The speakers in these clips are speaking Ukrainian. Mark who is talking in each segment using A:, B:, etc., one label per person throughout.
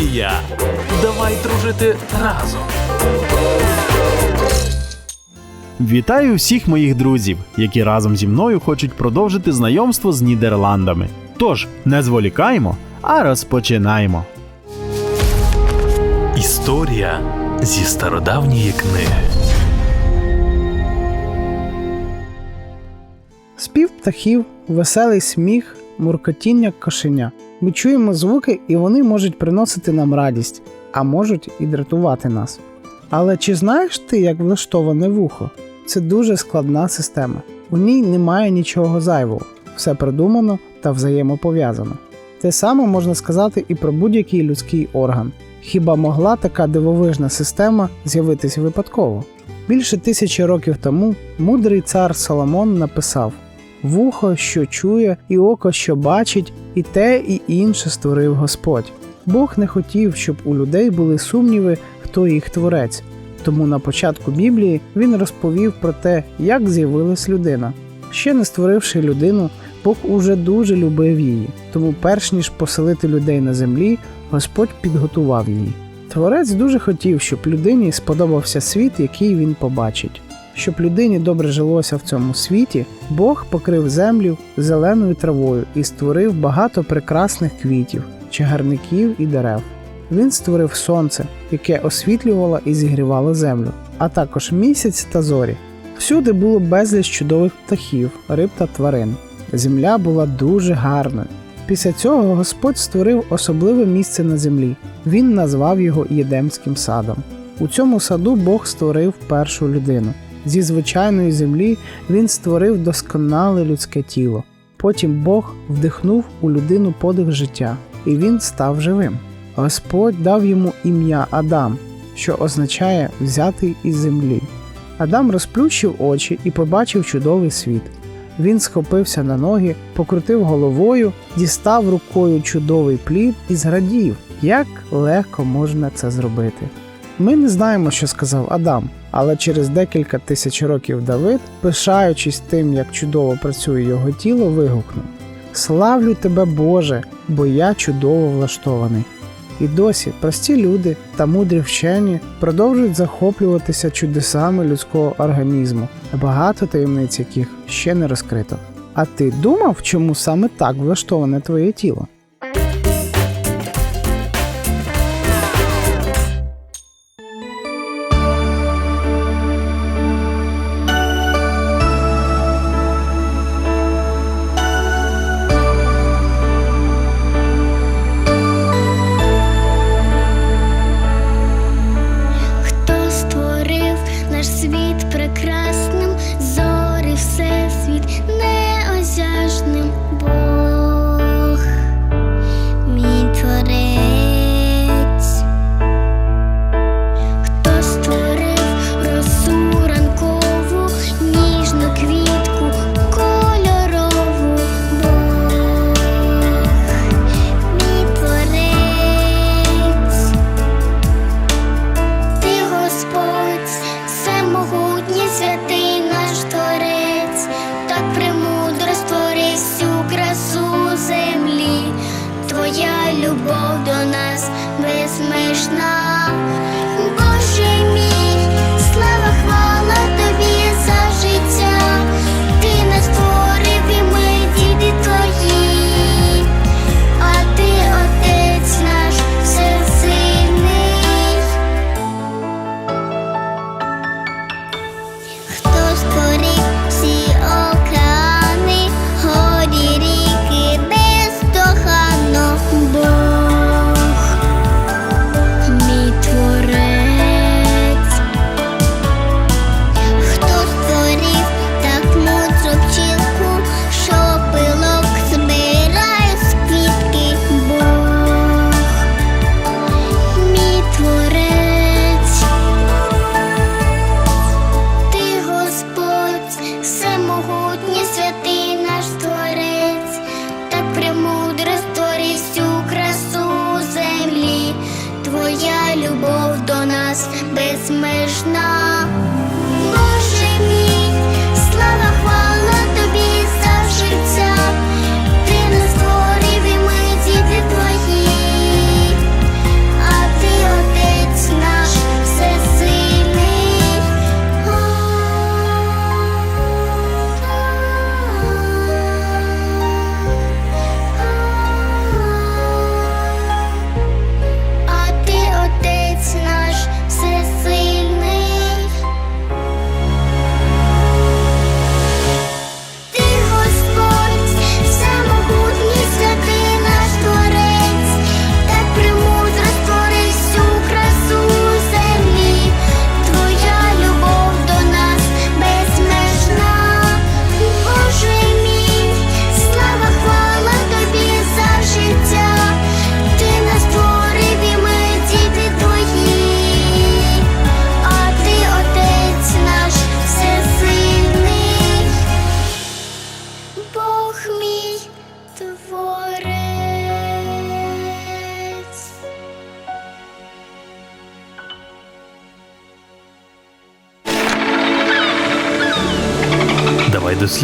A: студія. Давай дружити разом.
B: Вітаю всіх моїх друзів, які разом зі мною хочуть продовжити знайомство з Нідерландами. Тож, не зволікаємо, а розпочинаємо.
A: Історія зі стародавньої книги.
C: Спів птахів, веселий сміх, муркотіння кошеня. Ми чуємо звуки, і вони можуть приносити нам радість, а можуть і дратувати нас. Але чи знаєш ти, як влаштоване вухо? Це дуже складна система. У ній немає нічого зайвого, все продумано та взаємопов'язано. Те саме можна сказати і про будь-який людський орган. Хіба могла така дивовижна система з'явитися випадково? Більше тисячі років тому мудрий цар Соломон написав: Вухо, що чує, і око, що бачить, і те, і інше створив Господь. Бог не хотів, щоб у людей були сумніви, хто їх творець. Тому на початку Біблії він розповів про те, як з'явилась людина. Ще не створивши людину, Бог уже дуже любив її, тому, перш ніж поселити людей на землі, Господь підготував її. Творець дуже хотів, щоб людині сподобався світ, який він побачить. Щоб людині добре жилося в цьому світі, Бог покрив землю зеленою травою і створив багато прекрасних квітів, чагарників і дерев. Він створив сонце, яке освітлювало і зігрівало землю, а також місяць та зорі. Всюди було безліч чудових птахів, риб та тварин. Земля була дуже гарною. Після цього Господь створив особливе місце на землі. Він назвав його Єдемським садом. У цьому саду Бог створив першу людину. Зі звичайної землі він створив досконале людське тіло. Потім Бог вдихнув у людину подих життя, і він став живим. Господь дав йому ім'я Адам, що означає взятий із землі. Адам розплющив очі і побачив чудовий світ. Він схопився на ноги, покрутив головою, дістав рукою чудовий плід і зрадів, як легко можна це зробити. Ми не знаємо, що сказав Адам, але через декілька тисяч років Давид, пишаючись тим, як чудово працює його тіло, вигукнув: Славлю тебе, Боже, бо я чудово влаштований. І досі прості люди та мудрі вчені продовжують захоплюватися чудесами людського організму, багато таємниць яких ще не розкрито. А ти думав, чому саме так влаштоване твоє тіло?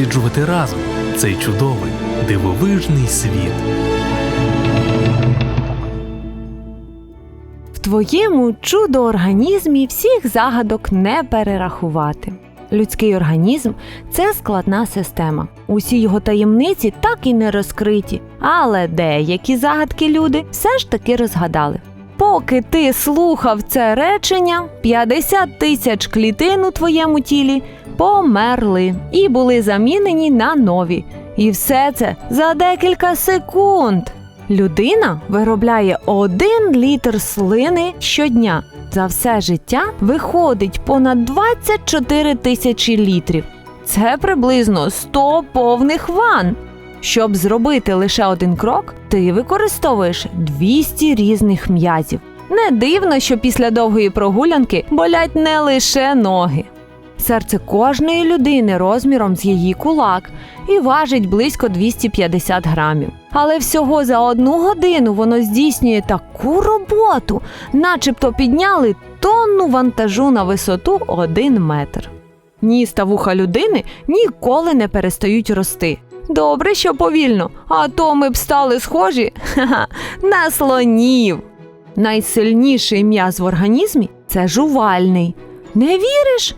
A: Досліджувати разом цей чудовий дивовижний світ.
D: В твоєму чудо-організмі всіх загадок не перерахувати. Людський організм це складна система. Усі його таємниці так і не розкриті, але деякі загадки люди все ж таки розгадали. Поки ти слухав це речення, 50 тисяч клітин у твоєму тілі померли і були замінені на нові. І все це за декілька секунд. Людина виробляє один літр слини щодня. За все життя виходить понад 24 тисячі літрів. Це приблизно 100 повних ван. Щоб зробити лише один крок, ти використовуєш 200 різних м'язів. Не дивно, що після довгої прогулянки болять не лише ноги. Серце кожної людини розміром з її кулак і важить близько 250 грамів. Але всього за одну годину воно здійснює таку роботу, начебто підняли тонну вантажу на висоту 1 метр. Ніс та вуха людини ніколи не перестають рости. Добре, що повільно, а то ми б стали схожі ха-ха, на слонів. Найсильніший м'яз в організмі це жувальний. Не віриш?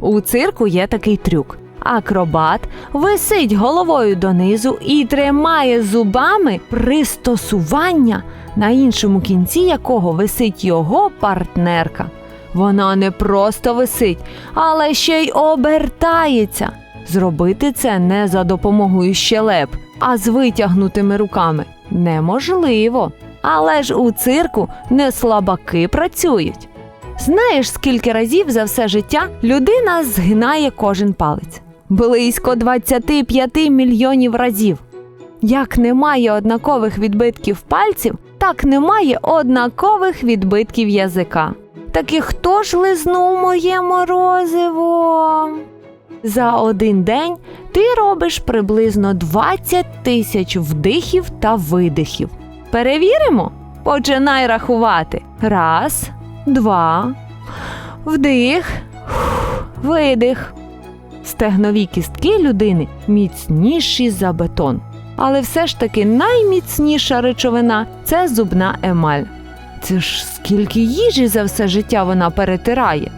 D: У цирку є такий трюк. Акробат висить головою донизу і тримає зубами пристосування, на іншому кінці якого висить його партнерка. Вона не просто висить, але ще й обертається. Зробити це не за допомогою щелеп, а з витягнутими руками неможливо. Але ж у цирку не слабаки працюють. Знаєш, скільки разів за все життя людина згинає кожен палець? Близько 25 мільйонів разів. Як немає однакових відбитків пальців, так немає однакових відбитків язика. Так і хто ж лизнув моє морозиво? За один день ти робиш приблизно 20 тисяч вдихів та видихів. Перевіримо? Починай рахувати. Раз, два, вдих, видих. Стегнові кістки людини міцніші за бетон. Але все ж таки найміцніша речовина це зубна емаль. Це ж скільки їжі за все життя вона перетирає.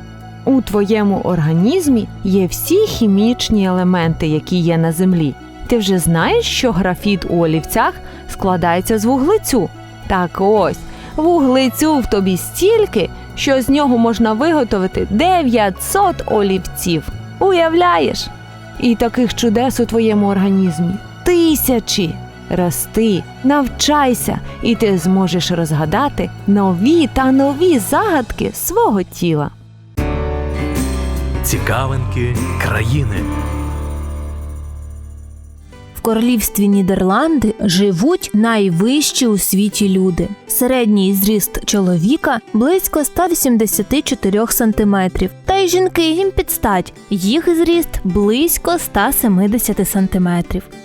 D: У твоєму організмі є всі хімічні елементи, які є на землі. Ти вже знаєш, що графіт у олівцях складається з вуглецю. Так ось, вуглецю в тобі стільки, що з нього можна виготовити 900 олівців. Уявляєш? І таких чудес у твоєму організмі тисячі. Рости, навчайся, і ти зможеш розгадати нові та нові загадки свого тіла.
A: Цікавинки країни.
E: Королівстві Нідерланди живуть найвищі у світі люди. Середній зріст чоловіка близько 184 см, та й жінки їм підстать. Їх зріст близько 170 см.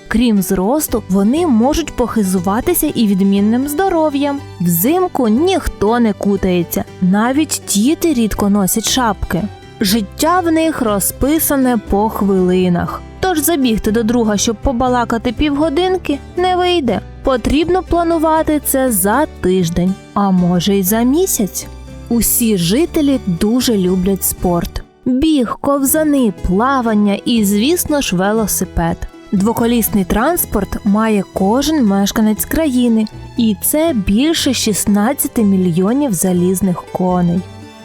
E: Крім зросту, вони можуть похизуватися і відмінним здоров'ям. Взимку ніхто не кутається, навіть діти рідко носять шапки. Життя в них розписане по хвилинах. Тож забігти до друга, щоб побалакати півгодинки, не вийде. Потрібно планувати це за тиждень, а може й за місяць. Усі жителі дуже люблять спорт: біг, ковзани, плавання і, звісно ж, велосипед. Двоколісний транспорт має кожен мешканець країни, і це більше 16 мільйонів залізних коней.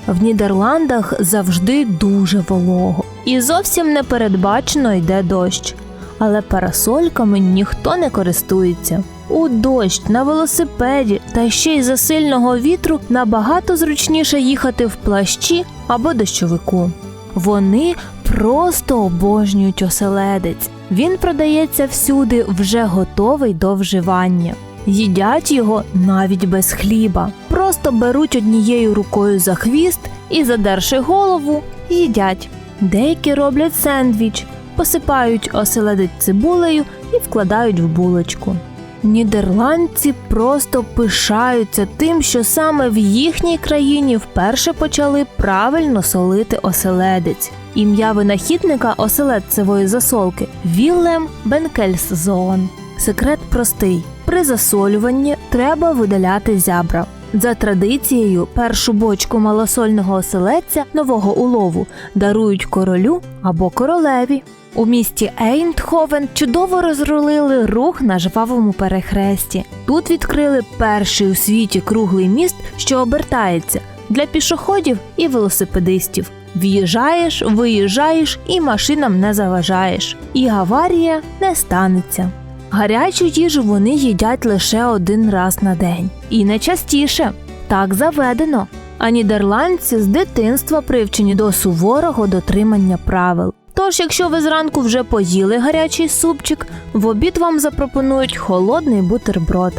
E: В Нідерландах завжди дуже волого, і зовсім непередбачено йде дощ. Але парасольками ніхто не користується. У дощ на велосипеді та ще й за сильного вітру набагато зручніше їхати в плащі або дощовику. Вони просто обожнюють оселедець. Він продається всюди вже готовий до вживання. Їдять його навіть без хліба. Просто беруть однією рукою за хвіст і, задерши голову, їдять. Деякі роблять сендвіч, посипають оселедець цибулею і вкладають в булочку. Нідерландці просто пишаються тим, що саме в їхній країні вперше почали правильно солити оселедець. Ім'я винахідника оселедцевої засолки Віллем Бенкельсзоон. Секрет простий: при засолюванні треба видаляти зябра. За традицією, першу бочку малосольного оселедця нового улову дарують королю або королеві. У місті Ейнтховен чудово розрулили рух на жвавому перехресті. Тут відкрили перший у світі круглий міст, що обертається для пішоходів і велосипедистів. В'їжджаєш, виїжджаєш і машинам не заважаєш. І аварія не станеться. Гарячу їжу вони їдять лише один раз на день. І не частіше. Так заведено. А нідерландці з дитинства привчені до суворого дотримання правил. Тож, якщо ви зранку вже поїли гарячий супчик, в обід вам запропонують холодний бутерброд.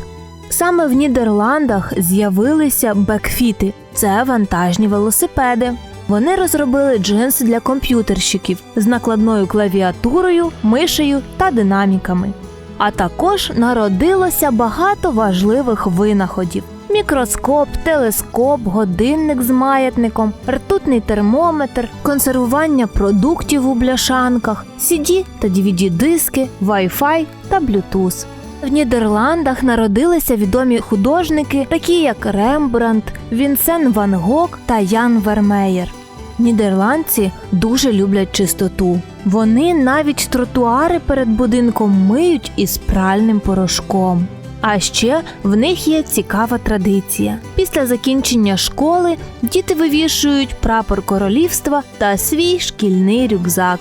E: Саме в Нідерландах з'явилися бекфіти це вантажні велосипеди. Вони розробили джинси для комп'ютерщиків з накладною клавіатурою, мишею та динаміками. А також народилося багато важливих винаходів: мікроскоп, телескоп, годинник з маятником, ртутний термометр, консервування продуктів у бляшанках, CD та DVD-диски, Wi-Fi та Bluetooth. В Нідерландах народилися відомі художники, такі як Рембрандт, Вінсен Ван Гог та Ян Вермеєр. Нідерландці дуже люблять чистоту. Вони навіть тротуари перед будинком миють із пральним порошком. А ще в них є цікава традиція. Після закінчення школи діти вивішують прапор королівства та свій шкільний рюкзак.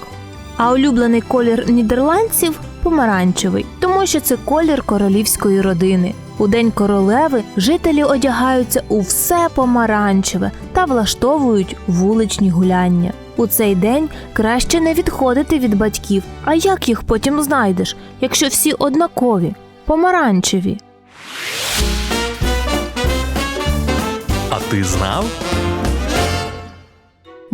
E: А улюблений колір нідерландців помаранчевий, тому що це колір королівської родини. У день королеви жителі одягаються у все помаранчеве та влаштовують вуличні гуляння. У цей день краще не відходити від батьків. А як їх потім знайдеш, якщо всі однакові, помаранчеві?
A: А ти знав?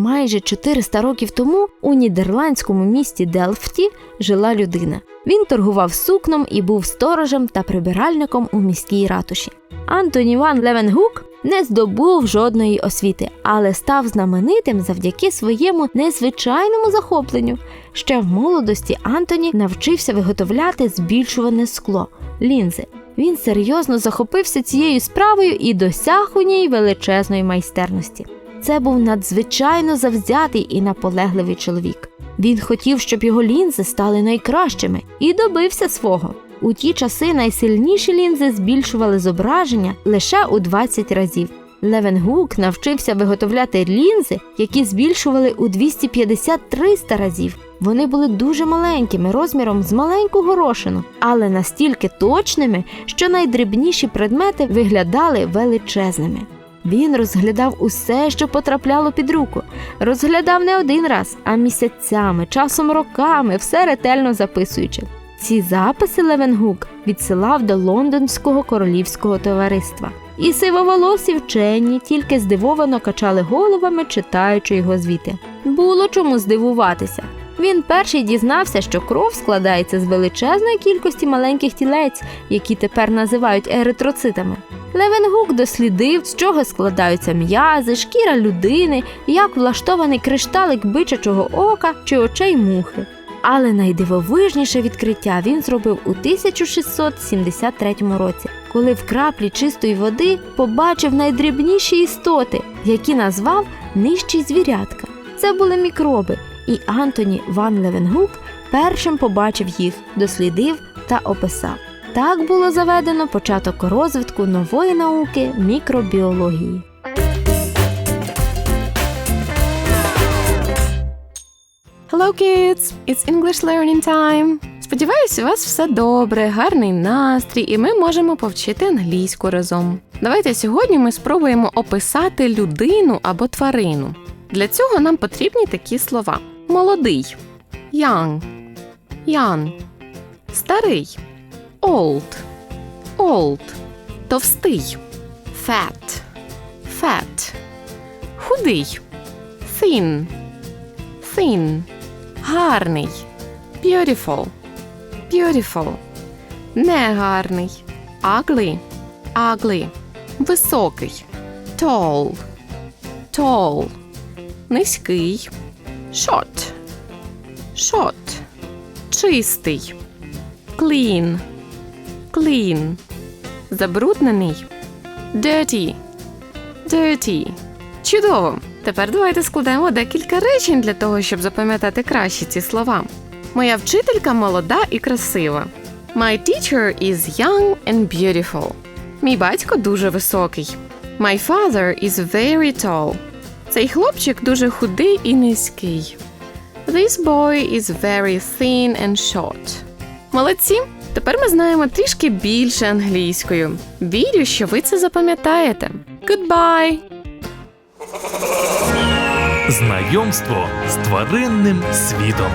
F: Майже 400 років тому у нідерландському місті Делфті жила людина. Він торгував сукном і був сторожем та прибиральником у міській ратуші. Антоні Ван Левенгук не здобув жодної освіти, але став знаменитим завдяки своєму незвичайному захопленню. Ще в молодості Антоні навчився виготовляти збільшуване скло лінзи. Він серйозно захопився цією справою і досяг у ній величезної майстерності. Це був надзвичайно завзятий і наполегливий чоловік. Він хотів, щоб його лінзи стали найкращими, і добився свого. У ті часи найсильніші лінзи збільшували зображення лише у 20 разів. Левенгук навчився виготовляти лінзи, які збільшували у 250-300 разів. Вони були дуже маленькими, розміром з маленьку горошину, але настільки точними, що найдрібніші предмети виглядали величезними. Він розглядав усе, що потрапляло під руку, розглядав не один раз, а місяцями, часом роками, все ретельно записуючи. Ці записи Левенгук відсилав до лондонського королівського товариства. І сивоволосі вчені тільки здивовано качали головами, читаючи його звіти. Було чому здивуватися. Він перший дізнався, що кров складається з величезної кількості маленьких тілець, які тепер називають еритроцитами. Левенгук дослідив, з чого складаються м'язи, шкіра людини, як влаштований кришталик бичачого ока чи очей мухи. Але найдивовижніше відкриття він зробив у 1673 році, коли в краплі чистої води побачив найдрібніші істоти, які назвав нижчі звірятка. Це були мікроби, і Антоні Ван Левенгук першим побачив їх, дослідив та описав. Так було заведено початок розвитку нової науки мікробіології.
G: Hello, kids! It's English learning time! Сподіваюсь, у вас все добре, гарний настрій, і ми можемо повчити англійську разом. Давайте сьогодні ми спробуємо описати людину або тварину. Для цього нам потрібні такі слова: молодий, young, young, старий, old, old, товстий, fat, fat, худий, thin, thin, гарний, beautiful, beautiful, негарний, ugly, ugly, високий, tall, tall, низький, short, Shot. Чистий. Clean. Clean. Забруднений. Dirty. Dirty. Чудово! Тепер давайте складемо декілька речень для того, щоб запам'ятати краще ці слова. Моя вчителька молода і красива. My teacher is young and beautiful. Мій батько дуже високий. My father is very tall. Цей хлопчик дуже худий і низький. This boy is very thin and short. Молодці! Тепер ми знаємо трішки більше англійською. Вірю, що ви це запам'ятаєте. Goodbye!
A: Знайомство з тваринним світом.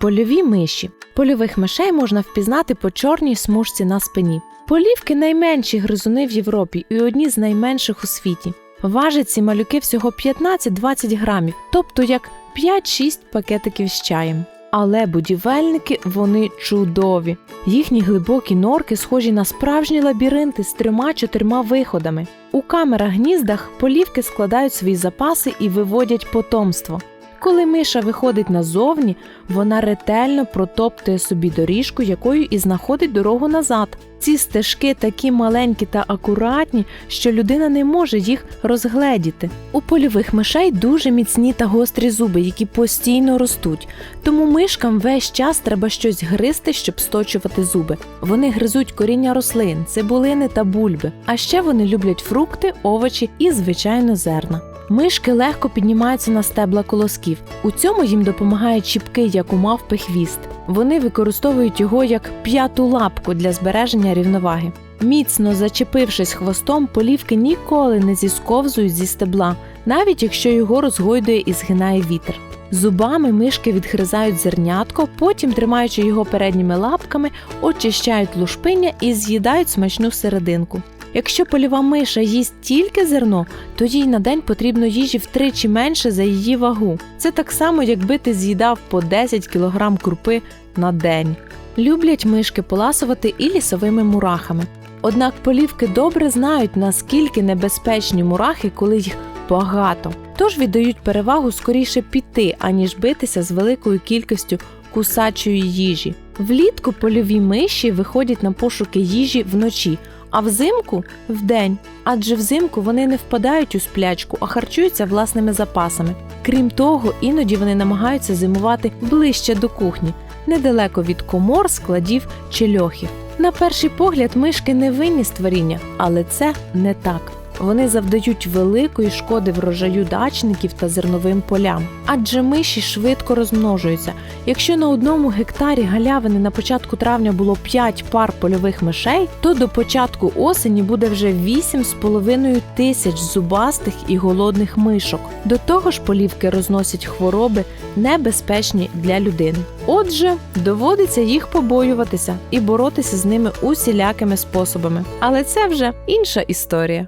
H: Польові миші. Польових мишей можна впізнати по чорній смужці на спині. Полівки найменші гризуни в Європі і одні з найменших у світі. Важать ці малюки всього 15-20 грамів, тобто як 5-6 пакетиків з чаєм. Але будівельники вони чудові. Їхні глибокі норки схожі на справжні лабіринти з трьома-чотирма виходами. У камерах-гніздах полівки складають свої запаси і виводять потомство. Коли миша виходить назовні, вона ретельно протоптує собі доріжку, якою і знаходить дорогу назад. Ці стежки такі маленькі та акуратні, що людина не може їх розгледіти. У польових мишей дуже міцні та гострі зуби, які постійно ростуть. Тому мишкам весь час треба щось гризти, щоб сточувати зуби. Вони гризуть коріння рослин, цибулини та бульби. А ще вони люблять фрукти, овочі і, звичайно, зерна. Мишки легко піднімаються на стебла колосків. У цьому їм допомагає чіпки, як у мавпи хвіст. Вони використовують його як п'яту лапку для збереження рівноваги. Міцно зачепившись хвостом, полівки ніколи не зісковзують зі стебла, навіть якщо його розгойдує і згинає вітер. Зубами мишки відгризають зернятко, потім, тримаючи його передніми лапками, очищають лушпиння і з'їдають смачну серединку. Якщо польова миша їсть тільки зерно, то їй на день потрібно їжі втричі менше за її вагу. Це так само, якби ти з'їдав по 10 кг крупи на день. Люблять мишки поласувати і лісовими мурахами. Однак полівки добре знають, наскільки небезпечні мурахи, коли їх багато. Тож віддають перевагу скоріше піти, аніж битися з великою кількістю кусачої їжі. Влітку польові миші виходять на пошуки їжі вночі, а взимку вдень. Адже взимку вони не впадають у сплячку, а харчуються власними запасами. Крім того, іноді вони намагаються зимувати ближче до кухні, недалеко від комор, складів чи льохів. На перший погляд, мишки невинні створіння, але це не так. Вони завдають великої шкоди врожаю дачників та зерновим полям, адже миші швидко розмножуються. Якщо на одному гектарі галявини на початку травня було 5 пар польових мишей, то до початку осені буде вже 8,5 тисяч зубастих і голодних мишок. До того ж, полівки розносять хвороби, небезпечні для людини. Отже, доводиться їх побоюватися і боротися з ними усілякими способами. Але це вже інша історія.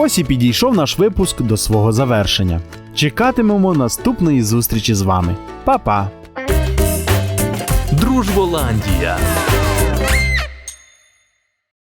B: Ось і підійшов наш випуск до свого завершення. Чекатимемо наступної зустрічі з вами. Па-па!
A: Дружболандія.